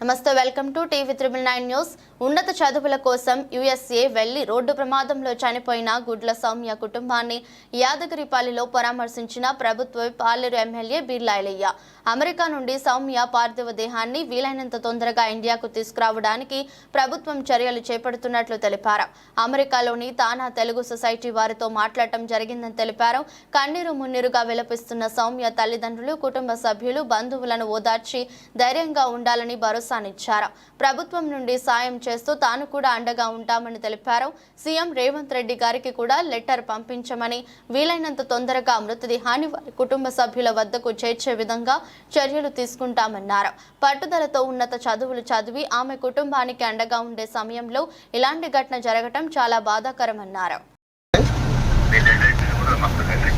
నమస్తే welcome to TV triple nine news. ఉన్నత చదువుల కోసం యుఎస్ఏ వెళ్ళి రోడ్డు ప్రమాదంలో చనిపోయిన గుడ్ల సౌమ్య కుటుంబాన్ని యాదగిరిపల్లిలో పరామర్శించిన ప్రభుత్వ పాలేరు ఎమ్మెల్యే బిర్లాయలయ్య. అమెరికా నుండి సౌమ్య పార్థివ దేహాన్ని వీలైనంత తొందరగా ఇండియాకు తీసుకురావడానికి ప్రభుత్వం చర్యలు చేపడుతున్నట్లు తెలిపారు. అమెరికాలోని తానా తెలుగు సొసైటీ వారితో మాట్లాడటం జరిగిందని తెలిపారు. కన్నీరు మున్నీరుగా విలపిస్తున్న సౌమ్య తల్లిదండ్రులు కుటుంబ సభ్యులు బంధువులను ఓదార్చి ధైర్యంగా ఉండాలని భరోసా భరోసానిచ్చారు ప్రభుత్వం నుండి సాయం చేస్తూ తాను కూడా అండగా ఉంటామని తెలిపారు. సీఎం రేవంత్ రెడ్డి గారికి కూడా లెటర్ పంపించమని వీలైనంత తొందరగా మృతదేహాన్ని వారి కుటుంబ సభ్యుల వద్దకు చేర్చే విధంగా చర్యలు తీసుకుంటామన్నారు. పట్టుదలతో ఉన్నత చదువులు చదివి ఆమె కుటుంబానికి అండగా ఉండే సమయంలో ఇలాంటి ఘటన జరగటం చాలా బాధాకరమన్నారు.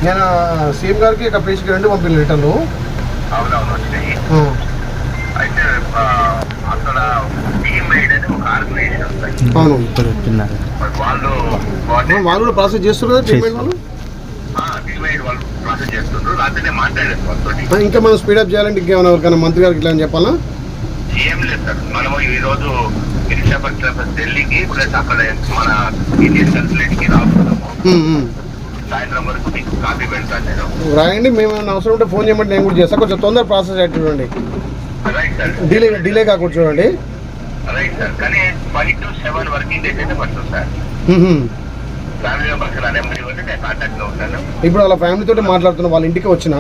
నేను సీఎం గారికి రెండు పంపిన లెటర్లు. అవునవును వచ్చినాయి. అయితే అవును మరి వాళ్ళు కూడా ప్రాసెస్ చేస్తున్నారు పేమెంట్ వాళ్ళు? ఇంకా మనం స్పీడప్ చేయాలంటే ఇంకేమైనా ఎవరికైనా మంత్రి గారికి ఇట్లా అని చెప్పాలా? ఏం లేదు సార్. మనము ఈ రోజు విశాఖపట్నం ఢిల్లీకి ప్లస్ అక్కడ మన ఇండియన్ కన్సులేట్కి రాస్తున్నాము ఉమ్, ఉమ్. సాయంత్రం వరకు మీకు కాపీ పెడతాను నేను. రాయండి మేము అవసరం ఉంటే ఫోన్ చేయమంటే నేను కూడా చేస్తాను కొంచెం తొందర ప్రాసెస్ సార్ డిలే డిలే కాకుండా చూడండి. రైట్ సార్ కానీ five to seven working days అయితే పడుతుంది సార్. ఫ్యామిలీ మెంబర్స్ నా నెంబర్ ఇవ్వండి నేను కాంటాక్ట్లో ఉంటాను. ఇప్పుడు వాళ్ళ ఫ్యామిలీ తోటి మాట్లాడుతున్నా వాళ్ళ ఇంటికి వచ్చిన?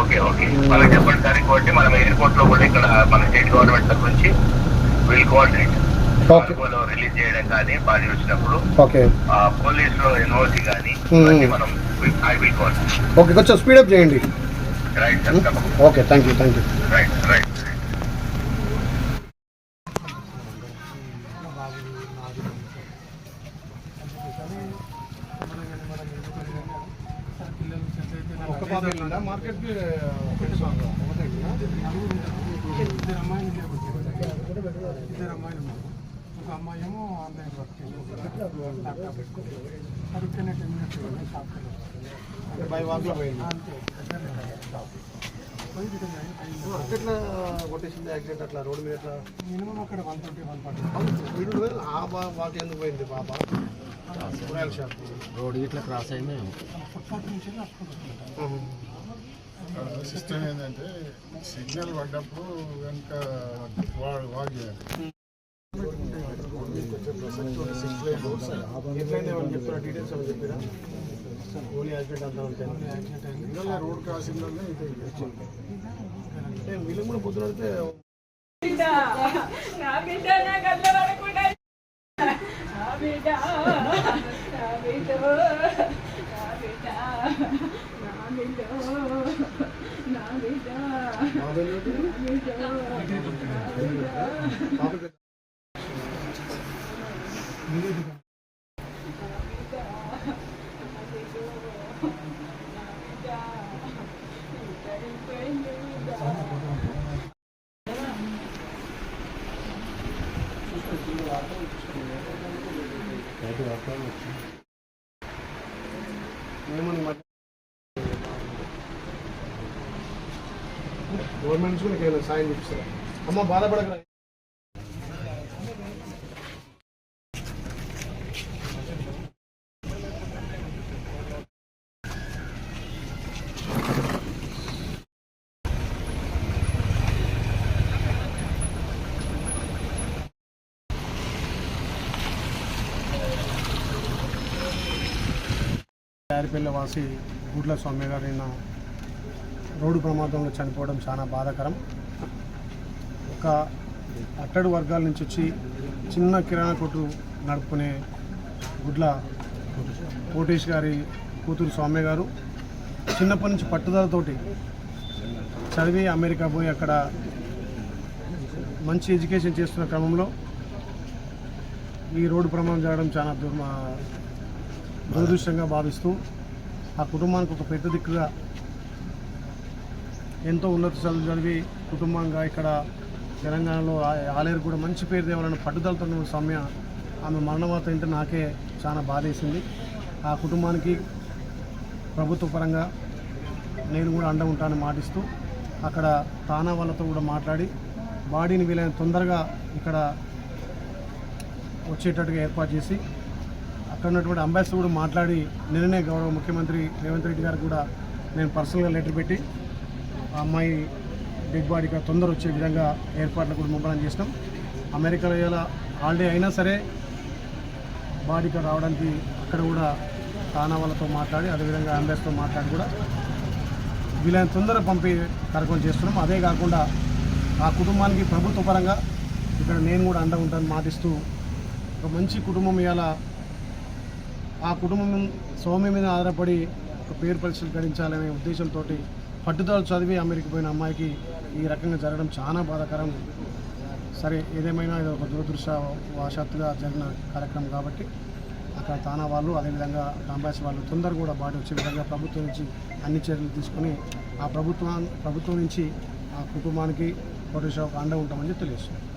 ఓకే ఓకే వాళ్ళకి చెప్పండి సార్ ఇంకోటి మనం ఎయిర్పోర్ట్లో కూడా ఇక్కడ మన స్టేట్ గవర్నమెంట్ తరఫు నుంచి విల్ కోఆర్డినేట్. రిలీజ్ చేయడం కానీ బాడీ వచ్చినప్పుడు ఓకే ఎన్ఓసి కానీ మనం ఐ విల్ కోఆర్డినేట్ ఓకే కొంచెం స్పీడప్ చేయండి. Okay thank you thank you right right ఒక్క పాప ఇద్దరు అమ్మాయిలు ఇద్దరు అమ్మాయిలు ఉన్నారు. ఒక అమ్మాయి ఏమో ఆన్లైన్ వర్క్ చేసుకుంటారు ల్యాప్టాప్ ఇక్కడనే టెన్ మినిట్స్ షాప్కి బై వాక్లో పోయింది. అట్లా కొట్టేసింది యాక్సిడెంట్ అట్లా రోడ్డు మీద మినిమం అక్కడ వన్ ట్వంటీ వన్ ఫార్టీ ఆ బా వాక్ ఎందుకు పోయింది బాబా కూరగాయల షాప్ రోడ్ ఇట్లా క్రాస్ అయింది. ఫుట్పాత్ నుంచి సిస్టమ్ ఏంటంటే సిగ్నల్ పడ్డప్పుడు వెనక వాడు వాక్ చేయాలి. ఎట్లయింది ఏమని చెప్తారా డీటెయిల్స్ ఏమైనా చెప్పారా ఓన్లీ యాక్సిడెంట్ అంతా ఉంటాయి రోడ్ క్రాసింగ్ ఇది వచ్చింది వీళ్ళు కూడా నా బిడ్డ నా పడకుండా నా బిడ్డ నా బిడ్డ నా బిడ్డ నా బిడ్డ నా బిడ్డ చదువుతుంది? బాబు పెద్ద- ఏమని మరి గవర్నమెంట్ కూడా ఏమైనా సాయం చూపిస్తారా? అమ్మ బాధపడక. యారిపల్లి వాసి గుడ్ల స్వామి గారు నిన్న రోడ్డు ప్రమాదంలో చనిపోవడం చాలా బాధాకరం. ఒక అట్టడు వర్గాల నుంచి వచ్చి చిన్న కిరాణా కొట్టు నడుపుకునే గుడ్ల కోటేష్ గారి కూతురు స్వామి గారు చిన్నప్పటి నుంచి పట్టుదలతోటి చదివి అమెరికా పోయి అక్కడ మంచి ఎడ్యుకేషన్ చేస్తున్న క్రమంలో ఈ రోడ్డు ప్రమాదం జరగడం చాలా దుర్మ దురదృష్టంగా భావిస్తూ ఆ కుటుంబానికి ఒక పెద్ద దిక్కుగా ఎంతో ఉన్నత చదువులు చదివి కుటుంబంగా ఇక్కడ తెలంగాణలో ఆ- ఆలేరు కూడా మంచి పేరు తేవాలని పట్టుదలతో ఉన్న ఆమె మరణవాత ఏంటో నాకే చాలా బాధేసింది. ఆ కుటుంబానికి ప్రభుత్వ పరంగా నేను కూడా అండ ఉంటానని మాటిస్తూ అక్కడ తానా వాళ్ళతో కూడా మాట్లాడి బాడీని వీలైన తొందరగా ఇక్కడ వచ్చేటట్టుగా ఏర్పాటు చేసి అక్కడ ఉన్నటువంటి అంబాసిడర్ కూడా మాట్లాడి నిన్ననే గౌరవ ముఖ్యమంత్రి రేవంత్ రెడ్డి గారికి కూడా నేను పర్సనల్గా లెటర్ పెట్టి ఆ అమ్మాయి డెడ్ బాడీ తొందర వచ్చే విధంగా ఏర్పాట్లు కూడా ముమ్మరం చేసినాం. అమెరికాలో ఇలా హాలిడే అయినా సరే బాడీ రావడానికి అక్కడ కూడా తానా వాళ్ళతో మాట్లాడి అదేవిధంగా అంబాసిడర్తో మాట్లాడి కూడా వీలైన తొందర పంపి కార్యక్రమం చేస్తున్నాం. అదే కాకుండా ఆ కుటుంబానికి ప్రభుత్వ పరంగా ఇక్కడ నేను కూడా అండగా ఉంటాను మాటిస్తూ ఒక మంచి కుటుంబం ఇవాళ ఆ కుటుంబం సౌమ్య మీద ఆధారపడి ఒక పేరు పరిస్థితులు గడించాలనే ఉద్దేశంతో పట్టుదల చదివి అమెరికా పోయిన అమ్మాయికి ఈ రకంగా జరగడం చాలా బాధాకరం. సరే ఏదేమైనా ఇది ఒక దురదృష్టవశాత్తుగా జరిగిన కార్యక్రమం కాబట్టి అక్కడ తానా వాళ్ళు అదేవిధంగా కాంబాస్ వాళ్ళు తొందరగా కూడా బాడీ వచ్చే విధంగా ప్రభుత్వం నుంచి అన్ని చర్యలు తీసుకొని ఆ ప్రభుత్వం ప్రభుత్వం నుంచి ఆ కుటుంబానికి ఫోటోషాప్ అండ ఉంటామని తెలియజేస్తున్నారు